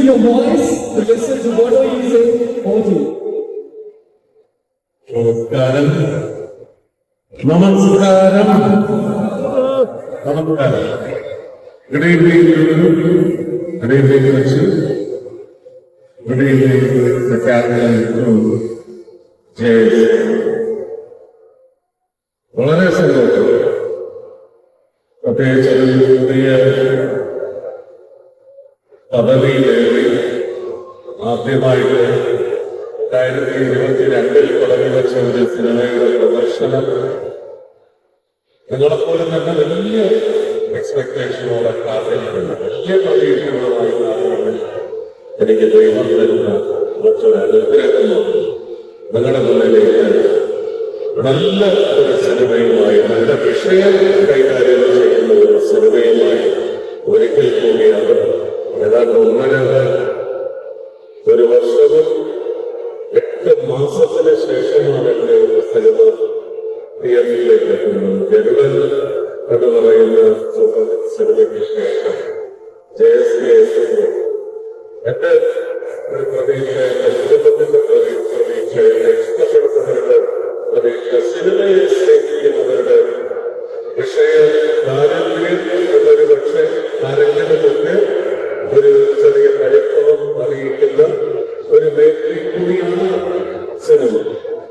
your voice to listen to what are you saying over to you. നമസ്കാരം നമസ്കാരം നമസ്കാരം good evening good evening വെച്ച് good evening കാരൻ Jaya വളരെ സന്തോഷം പ്രത്യേകിച്ച് ഒരു പുതിയ പദവിയിലേറി ആദ്യമായിട്ട് രണ്ടായിരത്തി ഇരുപത്തി രണ്ടിൽ തുടങ്ങി വെച്ച ഒരു സിനിമയുടെ പ്രദർശനം. നിങ്ങളെപ്പോലെ തന്നെ വലിയ എക്സ്പെക്ടേഷനോടെ കാത്തിരിക്കുന്നു വലിയ പ്രതീക്ഷകളുമായി എനിക്ക് ദൈവം തരുന്ന മറ്റൊരു അനുഗ്രഹമാണ് നിങ്ങളുടെ മുന്നിലേക്ക് നല്ല ഒരു സിനിമയുമായി നല്ല വിഷയം കൈകാര്യം ചെയ്യുന്ന ഒരു സിനിമയുമായി ഒരിക്കൽ കൂടി അവർ ഏതാണ്ട് ഒന്നര ഒരു വർഷവും എട്ട് മാസത്തിന് ശേഷമാണ് ഒരു സിനിമ തിയേറ്ററിലേക്ക് എത്തുന്നത്. ജനുവൽ എന്ന് പറയുന്ന സിനിമയ്ക്ക് ശേഷം ജയശ്രീ എത്തുന്നു. എന്റെ ഒരു പ്രതീക്ഷ ഒരു മേഖല കൂടിയാണ് സിനിമ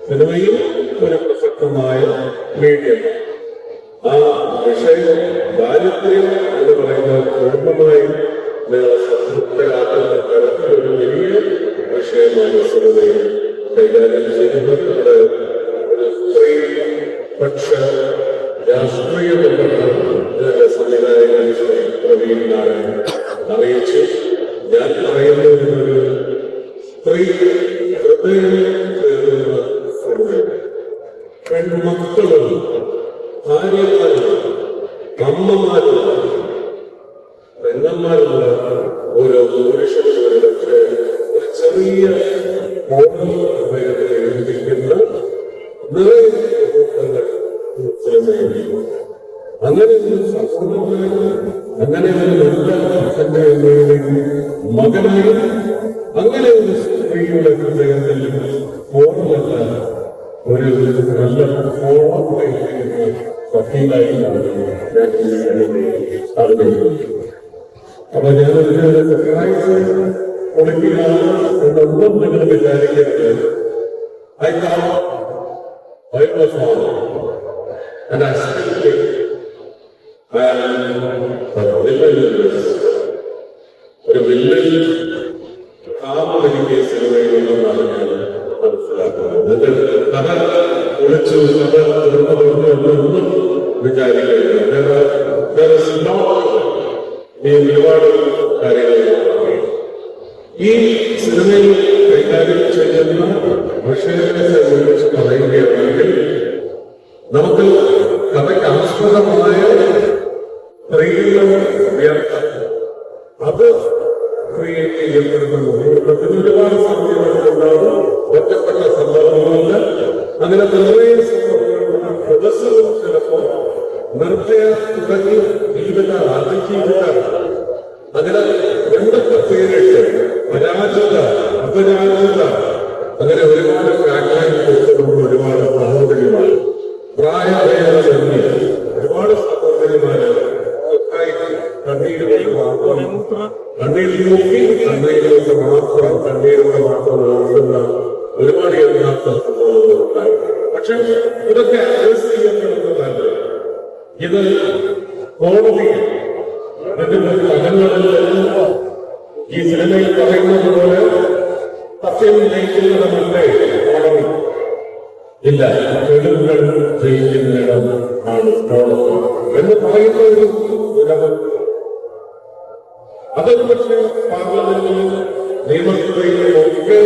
സിനിമയിൽ ഒരു പ്രസക്തമായ മീഡിയം ആ വിഷയം ദാരിദ്ര്യം എന്ന് പറയുന്നത് പൂർണമായും നിങ്ങളെ സംതൃപ്തരാക്കുന്ന തരത്തിലൊരു വലിയ വിഷയമാണ് സിനിമയിൽ കൈകാര്യം ചെയ്യുന്നത് നമ്മുടെ ഒരു സ്ത്രീ പക്ഷ പെൺമക്കളും ഭാര്യമാരും അമ്മമാരും പെങ്ങന്മാരുള്ള ഓരോ പുരുഷനും ഒരു പക്ഷേ ഒരു ചെറിയ എഴുതിക്കുന്ന നിറയെ അങ്ങനെ ഒരു സഹോദരനായി അങ്ങനെ ഒരു നല്ല ഒരു നല്ല ഓർമ്മ സഖീലായി ഞാൻ ഈ സിനിമയെ അറിഞ്ഞു അപ്പൊ ഞാനൊരു സഹായിച്ച് കൊടുക്കുകയാണ് എന്നൊന്നും നിങ്ങൾ വിചാരിക്കരുത് I I was on and I still think I കഥ ഒളിച്ചു കഥ തുറന്നു തുറന്നു എന്നൊന്നും വിചാരിക്കരുത് ഈ ഒരുപാട് കാര്യങ്ങൾ ഈ സിനിമയിൽ കൈകാര്യം ചെയ്യുന്ന വിഷയത്തെ സംബന്ധിച്ച് പറയുകയാണെങ്കിൽ നമുക്ക് അങ്ങനെ നിറയെ സന്ദർഭങ്ങളുള്ള ദിവസവും ചിലപ്പോ നിർഭയ തുടങ്ങി ജീവിത അതിജീവിത അങ്ങനെ എന്തൊക്കെ അഡ്രസ് ചെയ്യപ്പെടുന്നതല്ല ഇത് അതിന്റെ അകങ്ങളിൽ ഈ സിനിമയിൽ പറയുന്നത് പോലെ സത്യം ജയിക്കുന്നിടമല്ലേ കോടതി ഇല്ല തെളിവുകൾ ജയിക്കുന്നിടം ആണ് കോടതി എന്ന് പറയുന്ന ഒരു നിലവ് അതൊരു പക്ഷേ പാർലമെന്റിലും നിയമസഭയിലും ഒക്കെ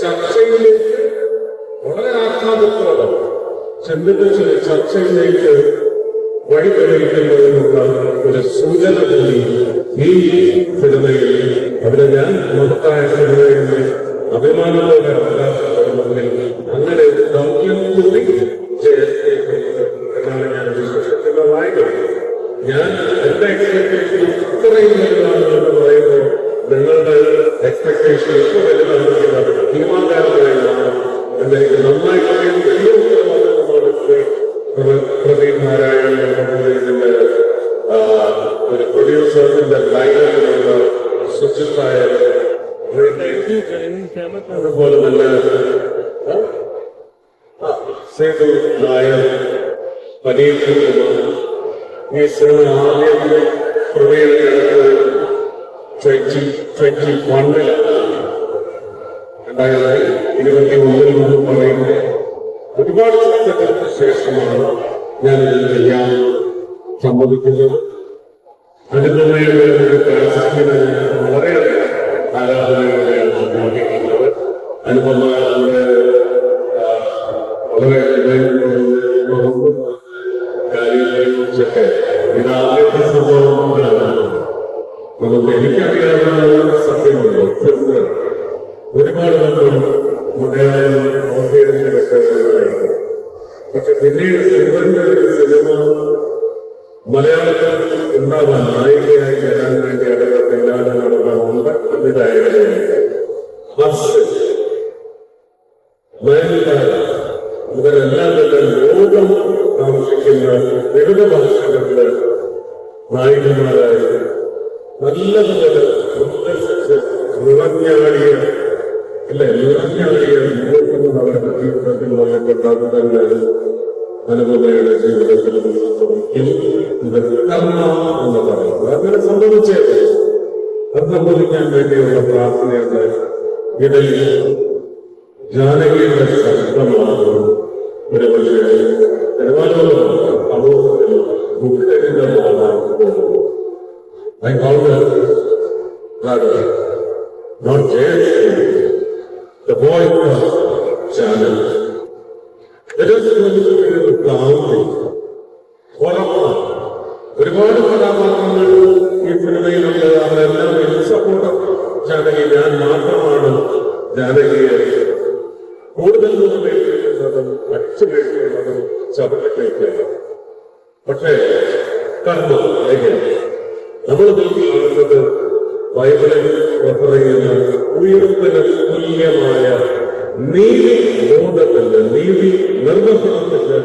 ചർച്ചയിലേക്ക് ചിന്തിച്ച് ചർച്ചയിലേക്ക് വഴി തെളിയിക്കുന്നതിനുള്ള ഒരു സൂചന കൂടി ഈ സിനിമയിൽ അവരെ ഞാൻ മഹത്തായ സിനിമയിൽ അഭിമാനത്തോടെ അവകാശപ്പെടുന്നതിൽ അങ്ങനെ ദൗത്യം കൂടി പ്രദീപ് നാരായണൻ ഇതിന്റെ ആ, ഒരു പ്രൊഡ്യൂസേഴ്സിന്റെ ലൈനിലുള്ള സുജിത്തായ അതുപോലെ തന്നെ ആ, സേതു നായർ പനീർ കുമാർ ഈ സിനിമ ആദ്യം പ്രവീണെടുത്ത് ട്വന്റി ട്വന്റി വണ്ണിലാണ് രണ്ടായിരത്തി ഇരുപത്തി ഒന്നിൽ നിന്ന് പറയുന്നത് ഒരുപാട് വർഷങ്ങൾക്ക് ശേഷമാണ് ഞാൻ ഇത് ചെയ്യാൻ സംബന്ധിക്കുന്നത് അനുപമയുടെ വളരെയധികം ആരാധനയോടെയാണ് സംഭവിക്കുന്നത് അനുപമ നമ്മുടെ വളരെ കാര്യങ്ങളെ കുറിച്ചൊക്കെ ഇത് ആദ്യത്തെ സംഭവങ്ങളാണ് നമുക്ക് എനിക്കറിയാവുന്ന സത്യമുണ്ട് ഒരുപാട് നമ്മൾ മലയാളം പക്ഷെ പിന്നീട് മലയാളത്തിൽ ഉണ്ടാവാൻ നായികയായി വരാൻ വേണ്ടി പിന്നാലെ നടന്ന ഉണ്ട് ഇതായിരുന്നു ഹർഷൻ നയൻതാര ഇവരെല്ലാം തന്നെ ലോകം താമസിക്കുന്ന വിവിധ ഭാഷകളിലെ നായികമാരായി നല്ലതുപോലെ നിറഞ്ഞാടിയ അല്ലെ നിറഞ്ഞാടിയ മുന്നോട്ടും അവരുടെ ജീവിതത്തിൽ വന്നിട്ടുണ്ട് തന്നെ അനുപമയുടെ ജീവിതത്തിൽ ഇത് കർമ്മ എന്ന് പറയുന്നത് അങ്ങനെ സംഭവിച്ചേ അത് സംഭവിക്കാൻ വേണ്ടിയുള്ള പ്രാർത്ഥനയുടെ ഇടയിൽ ജാനകിയുടെ ശബ്ദമാണ് ഒരു പക്ഷേ തിരുവാനന്തപുരം സമൂഹത്തിൽ ദുഃഖരിതമാണ് I call her brother, not Jay, the boy of channel. Let us consider the ഒരുപാട് കഥാപാത്രങ്ങൾ ഈ സിനിമയിലുണ്ട് അവരെല്ലാം സപ്പോർട്ട് ജാനകി ഞാൻ മാത്രമാണ് ജാനകിയെ കൂടുതൽ ദൂരം ഏൽപ്പിക്കുന്നതും അച്ഛനേൽക്കുന്നതും ശബരിമലയ്ക്കാണ് പക്ഷേ കർമ്മം എങ്ങനെ നമ്മൾ കാണുന്നത് ബൈബിളിൽ റെഫർ ചെയ്യുന്ന ഉയർത്തിന് തുല്യമായ നീതി ബോധത്തിന്റെ നീതി നിർവഹണത്തിന്റെ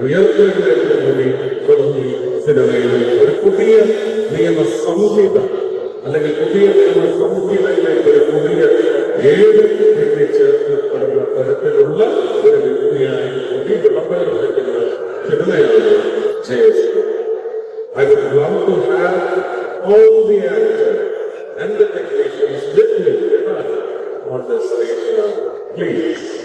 ഉയർത്തലിലേക്ക് കൂടി തുടങ്ങി സിനിമയിൽ ഒരു പുതിയ നിയമ സംഹിത അല്ലെങ്കിൽ പുതിയ നിയമ സംഹിതയിലേക്ക് ഒരു പുതിയ ഏത് ചേർക്കപ്പെടുന്ന തരത്തിലുള്ള ഒരു വ്യക്തിയായി കൂടി വിളംബരപ്പെടുന്ന സിനിമയാണ് I would love to have all the actors and the technicians with me on the stage. Please.